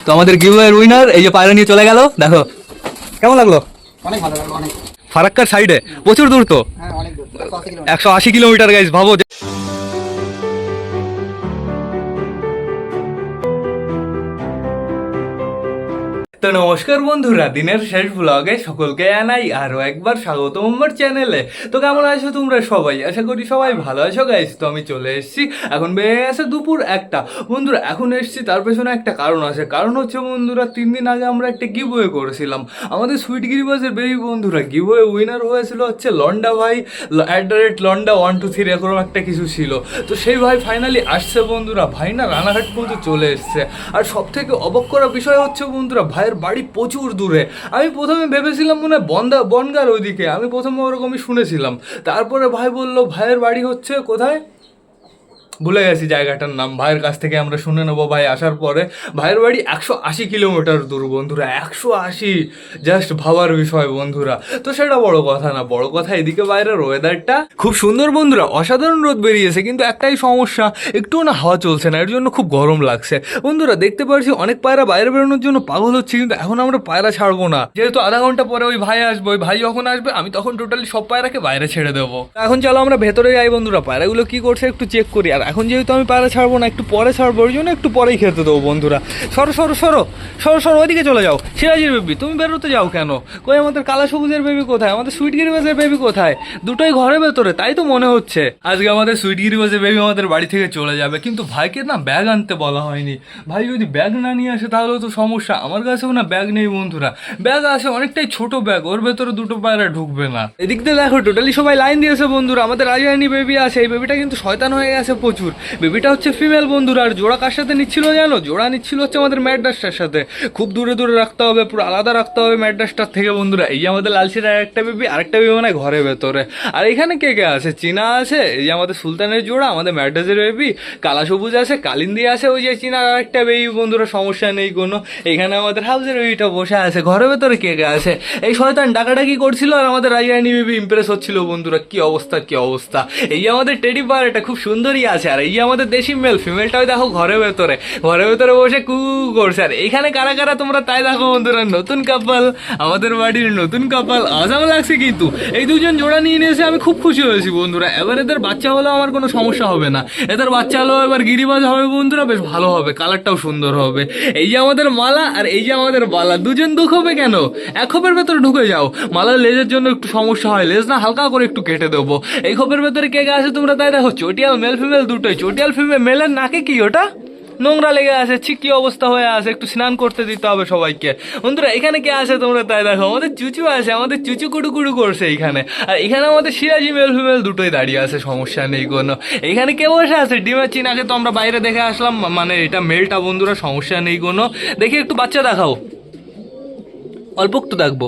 তো আমাদের গিভওয়ের উইনার এই যে পায়রা নিয়ে চলে গেল। দেখো কেমন লাগল? অনেক ভালো লাগল অনেক। ফারাক্কার সাইডে প্রচুর দূর তো। হ্যাঁ অনেক দূর। একশো আশি কিলোমিটার একশো আশি কিলোমিটার গাইজ ভাবো তো নমস্কার বন্ধুরা, দিনের শেষ ব্লগে সকলকে জানাই আরও একবার স্বাগতম আমার চ্যানেলে তো কেমন আছো তোমরা সবাই? আশা করি সবাই ভালো আছো গাইস তো আমি চলে এসেছি, এখন বেড়ে গেছে দুপুর একটা। বন্ধুরা, এখন এসেছি, তার পেছনে একটা কারণ আছে। কারণ হচ্ছে, বন্ধুরা, তিন দিন আগে আমরা একটা গিভওয়ে করেছিলাম। আমাদের সুইট গিরিবাসের বেবি বন্ধুরা গিভওয়ে উইনার হয়েছিল হচ্ছে লন্ডা ভাই। At the rate Londa one two three এরকম একটা কিছু ছিল। তো সেই ভাই ফাইনালি আসছে, বন্ধুরা। ভাই না রানাঘাট পর্যন্ত চলে এসছে। আর সব থেকে অবাক করা বিষয় হচ্ছে, বন্ধুরা ভাইয়ের বাড়ি প্রচুর দূরে। আমি প্রথমে ভেবেছিলাম মনে হয় বন্দা, বনগার ওইদিকে। আমি প্রথমে ওরকমই শুনেছিলাম। তারপরে ভাই বলল, ভাইয়ের বাড়ি হচ্ছে কোথায়? ভুলে গেছি জায়গাটার নাম। ভাইয়ের কাছ থেকে আমরা শুনে নেব ভাই। আসার পরে ভাইয়ের বাড়ি একশো আশি কিলোমিটার দূর বন্ধুরা, একশো আশি। জাস্ট ভাবার বিষয় বন্ধুরা। তো সেটা বড় কথা না, বড় কথা এদিকে বাইরের ওয়েদারটা খুব সুন্দর বন্ধুরা। অসাধারণ রোদ বেরিয়েছে, কিন্তু একটাই সমস্যা একটুও না হাওয়া চলছে না, এর জন্য খুব গরম লাগছে। বন্ধুরা, দেখতে পাচ্ছি অনেক পায়রা বাইরে বেরোনোর জন্য পাগল হচ্ছে, কিন্তু এখন আমরা পায়রা ছাড়বো না। যেহেতু আধা ঘণ্টা পরে ওই ভাই আসবে, ওই ভাই যখন আসবে, আমি তখন টোটালি সব পায়রাকে বাইরে ছেড়ে দেবো। এখন চলো আমরা ভেতরে যাই বন্ধুরা, পায়রাগুলো কি করছে একটু চেক করি। আর এখন যেহেতু আমি পায়রা ছাড়বো না, একটু পরে ছাড়বো ওই জন্য একটু পরেই খেতে দেবো বন্ধুরা। সরো সরো সরো সরো সরো, ওইদিকে চলে যাও। সিরাজির বেবি তুমি বেরোতে যাও কেন? কই, আমাদের কালা সবুজের বেবি কোথায়? আমাদের সুইট গিরিবাজের বেবি কোথায়? দুটোই ঘরে ভেতরে, তাই তো মনে হচ্ছে। আজকে আমাদের সুইট গিরিবাজের বেবি আমাদের বাড়ি থেকে চলে যাবে, কিন্তু ভাইকে না ব্যাগ আনতে বলা হয়নি। ভাই যদি ব্যাগ না নিয়ে আসে তাহলে তো সমস্যা। আমার কাছেও না ব্যাগ নেই বন্ধুরা। ব্যাগ আছে অনেকটাই ছোট ব্যাগ ওর ভেতরে দুটো পায়রা ঢুকবে না। এদিক দিয়ে দেখো টোটালি সবাই লাইন দিয়েছে বন্ধুরা। আমাদের রাজধানী বেবি আছে, এই বেবিটা কিন্তু শয়তান হয়ে গেছে প্রচুর। বেবিটা হচ্ছে ফিমেল বন্ধুরা, আর জোড়া কার সাথে নিচ্ছিল জানো? জোড়া নিচ্ছিল হচ্ছে আমাদের ম্যাডাসটার সাথে। খুব দূরে দূরে রাখতে হবে, পুরো আলাদা রাখতে হবে ম্যাডাসটার থেকে বন্ধুরা। এই যে আমাদের লালচির আরেকটা বেবি আরেকটা বেবি মানে ঘরের ভেতরে। আর এখানে কে কে আছে? চীনা আছে, এই যে আমাদের সুলতানের জোড়া, আমাদের ম্যাডাসের বেবি, কালা সবুজ আছে, কালিন্দি আছে, ওই যে চীনার আরেকটা বেবি বন্ধুরা, সমস্যা নেই কোনো। এখানে আমাদের হাউসের বেবিটা বসে আছে ঘরের ভেতরে কে কে আছে? এই শয়তান ডাকাডাকি করছিল, আর আমাদের রাজরানী বেবি ইমপ্রেস হচ্ছিল বন্ধুরা, কি অবস্থা কি অবস্থা? এই আমাদের টেডি বার এটা খুব সুন্দরই আছে আর এই আমাদের দেশি মেল ফিমেলটাও দেখো ঘরের ভেতরে। ঘরের ভেতরে বসে কু করছে আর এখানে কারা কারা তোমরা তাই দেখো বন্ধুরা, নতুন কাপাল আমাদের বাড়ির নতুন কাপাল আজাম লাগছে কিন্তু। এই দুজন জোড়া নিয়ে নিয়ে এসে আমি খুব খুশি হয়েছি বন্ধুরা। এবার এদের বাচ্চা হলেও আমার কোনো সমস্যা হবে না। এদের বাচ্চা হলেও এবার গিরিবাজ হবে বন্ধুরা, বেশ ভালো হবে কালারটাও সুন্দর হবে। এই যে আমাদের মালা আর এই যে আমাদের বালা, দুজন দুঃখ হবে কেন? এক খোপের ভেতরে ঢুকে যাও। মালার লেজের জন্য একটু সমস্যা হয়, লেজ না হালকা করে একটু কেটে দেবো। এই খোপের ভেতরে কে আছে তোমরা তাই দেখো? চটিয়াল মেল ফিমেল দুটোই চটিয়াল ফিমেল মেলের নাকে কি ওটা? নোংরা লেগে আছে, ছি, কি অবস্থা হয়ে আছে? একটু স্নান করতে দিতে হবে সবাইকে। বন্ধুরা, এখানে কে আছে তোমরা? তাই দেখো, আমাদের চুচু আছে, আমাদের চুচু কুড়ু করছে এখানে আর এখানে আমাদের সিরাজি মেল ফিমেল দুটোই দাঁড়িয়ে আছে, সমস্যা নেই কোনো। এখানে কে বসে আছে? ডিমের চিনাকে তো আমরা বাইরে দেখে আসলাম মানে এটা মেলটা বন্ধুরা, সমস্যা নেই কোনো। দেখি একটু বাচ্চা দেখাও। অল্প একটু দেখব।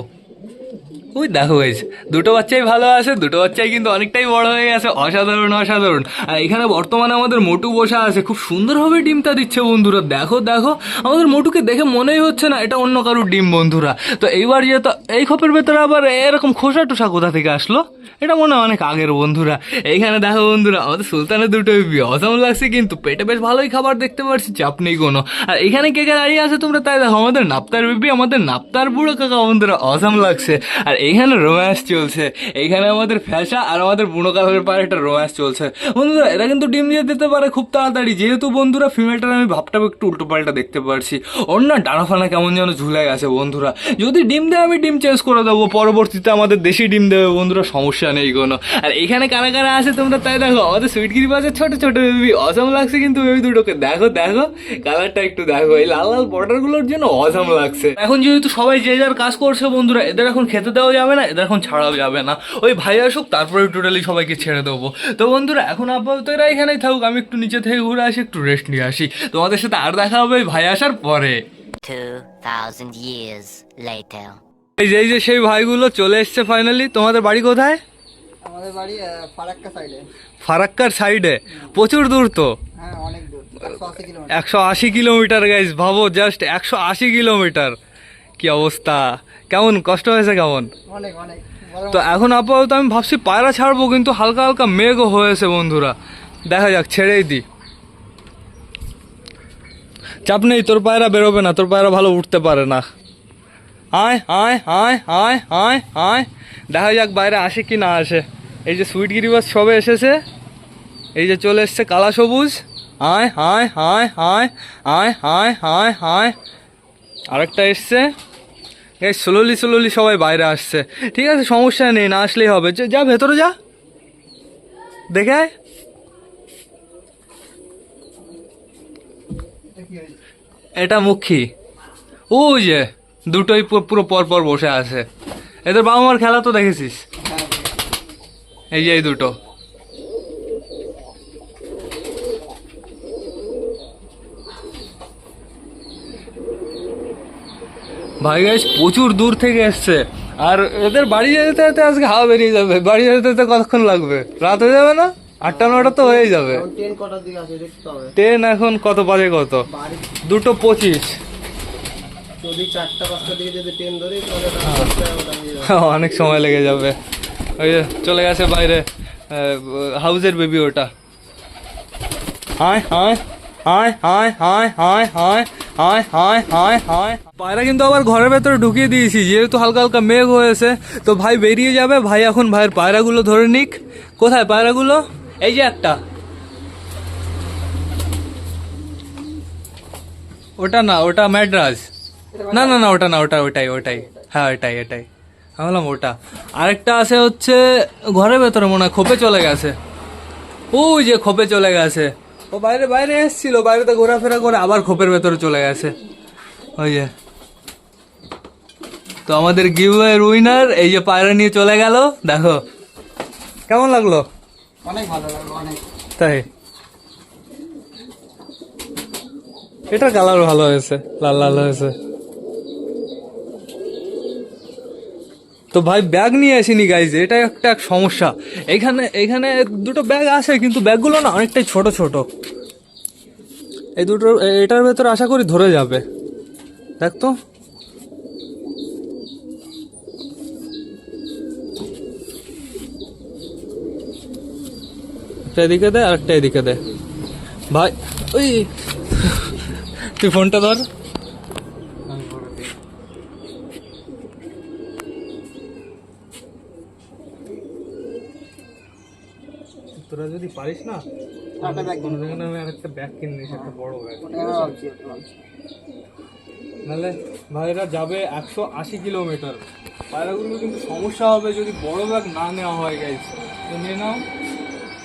ওই দেখো গাইজ দুটো বাচ্চাই ভালো আছে, দুটো বাচ্চাই কিন্তু অনেকটাই বড় হয়ে গেছে। অসাধারণ অসাধারণ। আর এখানে বর্তমানে আমাদের মোটু বসা আছে। খুব সুন্দরভাবে ডিমটা দিচ্ছে বন্ধুরা। দেখো দেখো। আমাদের মোটুকে দেখে মনেই হচ্ছে না, এটা অন্য কারোর ডিম বন্ধুরা। তো এইবার যেহেতু এই খপের ভেতরে আবার এরকম খোসা টোসা কোথা থেকে আসলো? এটা মনে হয় অনেক আগের বন্ধুরা। এইখানে দেখো বন্ধুরা, আমাদের সুলতানের দুটো অসম লাগছে কিন্তু পেটে বেশ ভালোই খাবার দেখতে পাচ্ছি, চাপ নেই কোনো। আর এখানে কে কে দাঁড়িয়ে আছে তোমরা তাই দেখো, আমাদের নাপ্তার বেবি, আমাদের নাপ্তার বুড়ো কাকা বন্ধুরা, অসম লাগছে। আর এইখানে রোম্যান্স চলছে। এইখানে আমাদের ফ্যাশা আর আমাদের বুড়ো কাকার পারে একটা রোম্যান্স চলছে। বন্ধুরা, এরা কিন্তু ডিম দিয়ে দিতে পারে খুব তাড়াতাড়ি। যেহেতু বন্ধুরা, ফিমেলটার আমি ভাবটাও একটু উল্টো পাল্টা দেখতে পারছি। অন্য ডানা ফানা কেমন যেন ঝুলে গেছে বন্ধুরা। যদি ডিম দেয়, আমি ডিম চেঞ্জ করে দেবো পরবর্তীতে আমাদের দেশি ডিম দেবে বন্ধুরা সমস্যা নেই কোনো। আর এখানে কারা কারা আছে তোমরা তাই দেখো আমাদের সুইটগিরি বাজার ছোট ছোট বেবি অসম লাগছে কিন্তু বেবি দুটোকে। দেখো দেখো কালারটা একটু দেখো এই লাল লাল বর্ডারগুলোর জন্য অসম লাগছে। এখন যেহেতু সবাই যে যার কাজ করছে বন্ধুরা এদের এখন খেতে দেওয়া যাবে না এদের এখন ছাড়াও যাবে না। ওই ভাই আসুক তারপরে টোটালি সবাইকে ছেড়ে দেবো। তো বন্ধুরা এখন আপাতত এরা এখানেই থাকুক আমি একটু নিচে থেকে ঘুরে আসি একটু রেস্ট নিয়ে আসি। তোমাদের সাথে আর দেখা হবে ভাই আসার পরে। 2,000 years later. এই যে এই যে সেই ভাইগুলো চলে এসছে ফাইনালি তোমাদের বাড়ি কোথায়? আমাদের বাড়ি ফারাক্কা সাইডে ফারাক্কার সাইডে প্রচুর দূর তো। হ্যাঁ একশো আশি কিলোমিটার। গাইজ ভাবো জাস্ট একশো আশি কিলোমিটার। কি অবস্থা? কেমন কষ্ট হয়েছে কেমন? তো এখন আপাতত আমি ভাবছি পায়রা ছাড়বো কিন্তু হালকা হালকা মেঘও হয়েছে বন্ধুরা। দেখা যাক ছেড়েই দিই। চাপ নেই তোর পায়রা বেরোবে না তোর পায়রা ভালো উঠতে পারে না। আয় আয় আয় আয় আয় আয় দেখা যাক বাইরে আসে কি না আসে এই যে সুইট গিরিবাস সবে এসেছে এই যে চলে এসছে কালা সবুজ আয় আয় আয় আয় আয় আয় আয় আয় আরেকটা এসছে এই স্লোলি স্লোলি সবাই বাইরে আসছে ঠিক আছে সমস্যা নেই না আসলেই হবে যা ভেতরে যা দেখে এটা মুখী ও যে দুটোই পুরো পর পর বসে আছে। এদের বাবা মার খেলা তো দেখেছিস? এই যে এই দুটো। ভাই গাইস প্রচুর দূর থেকে এসছে। আর এদের বাড়ি যেতে যেতে আজকে হাওয়া বেরিয়ে যাবে। বাড়ি যেতে যেতে কতক্ষণ লাগবে? রাত হয়ে যাবে না? আটটা নটা তো হয়ে যাবে। ট্রেন এখন কত বাজে কত? দুটো পঁচিশ। যদি চারটা পাঁচটার দিকে যদি ট্রেন ধরি তাহলে রাত দশটা এগারোটা বেজে যাবে। অনেক সময় লেগে যাবে ওই যে চলে গেছে বাইরে হাউজের বেবি ওটা হায় হায় হায় হায় হায় হায় হায় হায় হায় হায় হায় পায়রা কিন্তু আবার ঘরের ভেতরে ঢুকিয়ে দিয়েছি যেহেতু হালকা হালকা মেঘ হয়েছে তো ভাই বেরিয়ে যাবে ভাই এখন ভাইয়ের পায়রাগুলো ধরে নিক কোথায় পায়রাগুলো এই যে একটা ওটা না ওটা ম্যাড্রাস না না না ওটা না ওটা ওটাই ওটাই। হ্যাঁ ওটাই এটাই। আমি বললাম ওটা। আরেকটা আছে হচ্ছে ঘরের ভেতরে মনে হয় খোপে চলে গেছে। ওই যে খোপে চলে গেছে। ও বাইরে বাইরে এসেছিল বাইরেতে ঘোরাফেরা করে আবার খোপের ভেতরে চলে গেছে। ওই যে। তো আমাদের গিভ এর উইনার এই যে পায়রা নিয়ে চলে গেল দেখো। কেমন লাগল? অনেক ভালো লাগল অনেক। তাই? এটার কালার ভালো হয়েছে লাল লাল হয়েছে। তো ভাই ব্যাগ নিয়ে আসিনি গাইজ এটা একটা এক সমস্যা। এখানে এখানে দুটো ব্যাগ আছে, কিন্তু ব্যাগগুলো না অনেকটাই ছোট ছোট। এই দুটো, এটার ভেতর আশা করি ধরে যাবে। দেখ তো। একটা এদিকে দে আর একটা এদিকে দে। ভাই, ওই, তুই ফোনটা ধর। পারিস না? একটা ব্যাগ কোনো আমি আরেকটা ব্যাগ কিনে নিস একটা বড় ব্যাগ। নাহলে ভাইরা যাবে একশো আশি কিলোমিটার। পায়রাগুলো কিন্তু সমস্যা হবে যদি বড় ব্যাগ না নেওয়া হয় গাইজ তো নিয়ে নাও।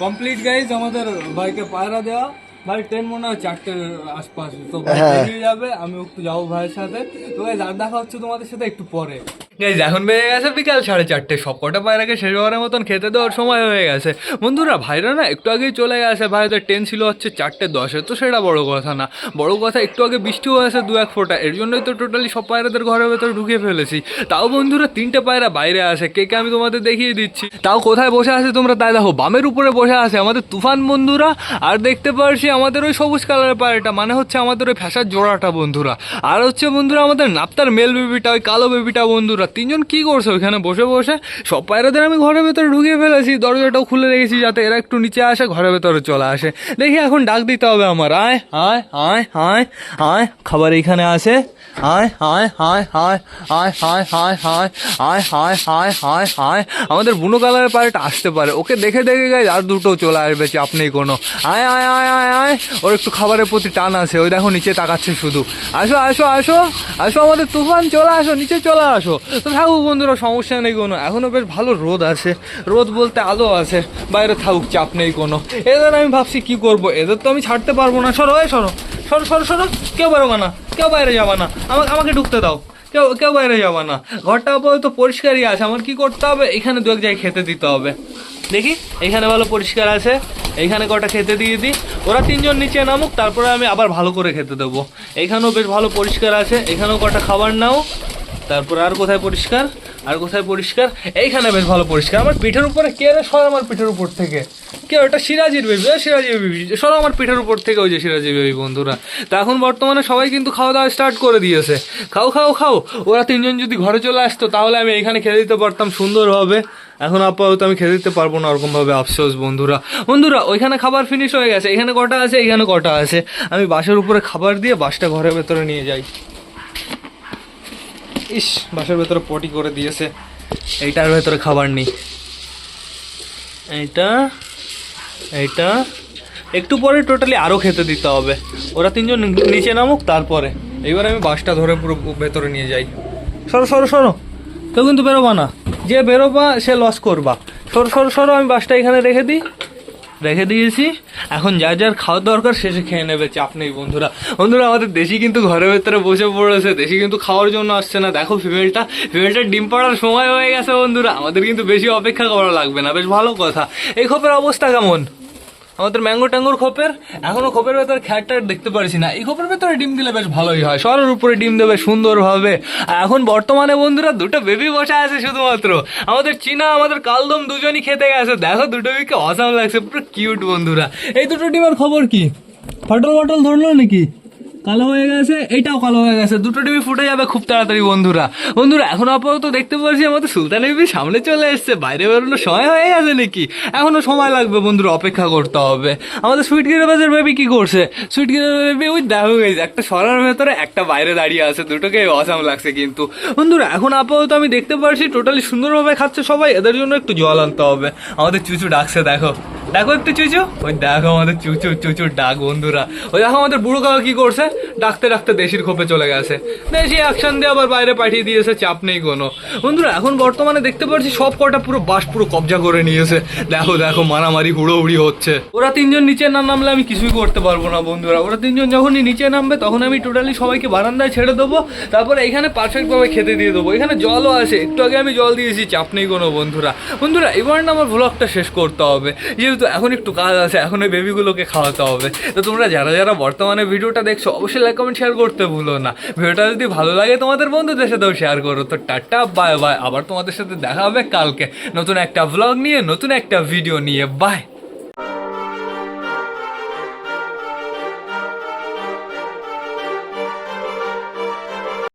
কমপ্লিট গাইজ আমাদের ভাইকে পায়রা দেওয়া ভাই ট্রেন মনে হয় চারটের আশপাশ। তো ভাই বেরিয়ে যাবে আমি একটু যাব ভাইয়ের সাথে। তো গাইজ আর দেখা হচ্ছে তোমাদের সাথে একটু পরে। এখন বেড়ে গেছে বিকাল সাড়ে চারটে সব কটা পায়রাকে শেষ হওয়ার মতন খেতে দেওয়ার সময় হয়ে গেছে। বন্ধুরা, ভাইরা না একটু আগেই চলে গেছে, ভাইদের ট্রেন ছিল হচ্ছে চারটে দশে, তো সেটা বড় কথা না। বড় কথা, একটু আগে বৃষ্টিও হয়েছে দু এক ফোঁটা, এর জন্যই তো টোটালি সব পায়রাদের ঘরের ভেতরে ঢুকিয়ে ফেলেছি। তাও বন্ধুরা, তিনটে পায়রা বাইরে আসে কে কে আমি তোমাদের দেখিয়ে দিচ্ছি। তাও কোথায় বসে আছে তোমরা? তাই দেখো, বামের উপরে বসে আছে আমাদের তুফান বন্ধুরা, আর দেখতে পারছি আমাদের ওই সবুজ কালারের পায়রাটা মানে হচ্ছে আমাদের ওই ফ্যাসার জোড়াটা বন্ধুরা। আর হচ্ছে বন্ধুরা, আমাদের নাপ্তার মেল বেবিটা, ওই কালো বেবিটা বন্ধুরা তিনজন কি করছে ওইখানে বসে বসে সব পায়রাদের আমি ঘরের ভেতরে ঢুকিয়ে ফেলেছি দরজাটাও খুলে রেখেছি যাতে এরা একটু নিচে আসে ঘরের ভেতরে চলে আসে দেখি এখন ডাক দিতে হবে আমার আয় আয় আয় আয় আয় খাবার এইখানে আসে আয় আয় আয় আয় আয় আয় আয় আয় আয় আয় আয় আয় আয় আমাদের বুনো কালারের পায়রাটা আসতে পারে ওকে দেখে দেখে গাই আর দুটো চলে আসবে চাপ নেই কোনো আয় আয় আয় আয় আয় ওর একটু খাবারের প্রতি টান আছে ওই দেখো নিচে তাকাচ্ছে শুধু আসো আসো আসো আসো আমাদের তুফান চলে আসো নিচে চলে আসো তো থাকুক বন্ধুরা, সমস্যা নেই কোনো। এখনও বেশ ভালো রোদ আছে। রোদ বলতে আলো আছে। বাইরে থাকুক, চাপ নেই কোনো। এদের আমি ভাবছি কি করব? এদের তো আমি ছাড়তে পারব না। সরো, এই সরো। সরো সরো সরো। কেউ বেরোবা না। কেউ বাইরে যাবা না। আমাকে আমাকে ঢুকতে দাও। কেউ কেউ বাইরে যাবা না। ঘরটা আপাতত পরিষ্কারই আছে। আমার কি করতে হবে? এখানে দু এক জায়গায় খেতে দিতে হবে। দেখি, এখানে ভালো পরিষ্কার আছে। এইখানে কটা খেতে দিয়ে দিই। ওরা তিনজন নিচে নামুক, তারপরে আমি আবার ভালো করে খেতে দেবো। এইখানেও বেশ ভালো পরিষ্কার আছে। এখানেও কটা খাবার নাও। তারপর আর কোথায় পরিষ্কার? আর কোথায় পরিষ্কার? এইখানে বেশ ভালো পরিষ্কার। আমার পিঠের উপরে কে রে সর আমার পিঠের উপর থেকে? কে ওটা সিরাজির বেবি সিরাজি বেবি সর আমার পিঠের উপর থেকে ওই যে সিরাজি বেবি বন্ধুরা। তা এখন বর্তমানে সবাই কিন্তু খাওয়া দাওয়া স্টার্ট করে দিয়েছে। খাও খাও খাও। ওরা তিনজন যদি ঘরে চলে আসতো, তাহলে আমি এখানে খেতে দিতে পারতাম সুন্দরভাবে এখন আপাতত আমি খেতে দিতে পারব না, ওরকমভাবে আফসোস, বন্ধুরা। বন্ধুরা, ওইখানে খাবার ফিনিশ হয়ে গেছে। এখানে কটা আছে? এখানে কটা আছে? আমি বাসের উপরে খাবার দিয়ে বাসটা ঘরের ভেতরে নিয়ে যাই। ইস, বাসের ভেতরে পটি করে দিয়েছে। এইটার ভেতরে খাবার নেই। এইটা এইটা। একটু পরে টোটালি আরও খেতে দিতে হবে। ওরা তিনজন নিচে নামুক, তারপরে। এইবার আমি বাসটা ধরে পুরো ভেতরে নিয়ে যাই। সরো সরো সরো। কেউ কিন্তু বেরোবা না। যে বেরোবা, সে লস করবা। সরো সরো সরো, আমি বাসটা এখানে রেখে দিই। রেখে দিয়েছি। এখন যার যার খাওয়ার দরকার শেষে খেয়ে নেবে, চাপ নেই বন্ধুরা। বন্ধুরা, আমাদের দেশি কিন্তু ঘরের ভেতরে বসে পড়েছে, দেশি কিন্তু খাওয়ার জন্য আসছে না। দেখো ফিমেলটা ফিমেলটার ডিম পাড়ার সময় হয়ে গেছে বন্ধুরা। আমাদের কিন্তু বেশি অপেক্ষা করা লাগবে না, বেশ ভালো কথা। এই খবরের অবস্থা কেমন? আমাদের ম্যাঙ্গো ট্যাঙ্গোর খোপের এখনও খোপের ভেতরে খ্যাটটা দেখতে পারছি না। এই খোপের ভেতরে ডিম দিলে বেশ ভালোই হয়। সরের উপরে ডিম দেবে সুন্দরভাবে। আর এখন বর্তমানে বন্ধুরা দুটো বেবি বসে আছে শুধুমাত্র। আমাদের চীনা, আমাদের কালদম দুজনই খেতে গেছে। দেখো দুটো বিকে অসাম লাগছে। পুরো কিউট বন্ধুরা। এই দুটো ডিমের খবর কি? ফটল ফটল ধরলো নাকি? কালো হয়ে গেছে, এইটাও কালো হয়ে গেছে। দুটো টিভি ফুটে যাবে খুব তাড়াতাড়ি, বন্ধুরা। বন্ধুরা, এখন আপাতত দেখতে পাচ্ছি আমাদের সুলতান বিবি সামনে চলে এসছে। বাইরে বেরোনোর সময় হয়ে গেছে নাকি? এখনও সময় লাগবে, বন্ধুরা, অপেক্ষা করতে হবে। আমাদের সুইট গিরাবাজের বেবি কি করছে? সুইট গিরাবাজের বেবি ওই দেখো গেছে একটা সরার ভেতরে একটা বাইরে দাঁড়িয়ে আছে। দুটোকে অসাম লাগছে কিন্তু। বন্ধুরা, এখন আপাতত আমি দেখতে পাচ্ছি টোটালি সুন্দরভাবে খাচ্ছে সবাই। এদের জন্য একটু জল আনতে হবে। আমাদের চুচু ডাকছে, দেখো। দেখো একটু চুচু। ওই দেখো আমাদের চুচু চুচুর ডাক, বন্ধুরা। ওই দেখো আমাদের বুড়ো কাকা কি করছে? ডাকতে ডাকতে দেশির খোপে চলে গেছে। দেশি অ্যাকশন দিয়ে আবার বাইরে পাঠিয়ে দিয়েছে, চাপ নেই কোনো। বন্ধুরা, এখন বর্তমানে দেখতে পাচ্ছি সব কটা পুরো বাস পুরো কবজা করে নিয়েছে। দেখো দেখো, মারামারি, হুড়োহুড়ি হচ্ছে। ওরা তিনজন নিচে না নামলে আমি কিছুই করতে পারব না, বন্ধুরা। ওরা তিনজন যখনই নিচে নামবে, তখন আমি টোটালি সবাইকে বারান্দায় ছেড়ে দেবো। তারপরে এখানে পারফেক্টভাবে খেতে দিয়ে দেবো। এখানে জলও আছে। একটু আগে আমি জল দিয়েছি, চাপ নেই কোনো, বন্ধুরা। বন্ধুরা, এবার না আমার ব্লগটা শেষ করতে হবে। যেহেতু এখন একটু কাজ আছে, এখন ওই বেবিগুলোকে খাওয়াতে হবে। তো তোমরা যারা যারা বর্তমানে ভিডিওটা দেখছ, অবশ্যই লাইক কমেন্ট শেয়ার করতে ভুলো না। ভিডিওটা যদি ভালো লাগে তোমাদের বন্ধুদের সাথেও শেয়ার করো। তো টাটা বাই বাই আবার তোমাদের সাথে দেখা হবে কালকে। নতুন একটা ব্লগ নিয়ে, নতুন একটা ভিডিও নিয়ে। বাই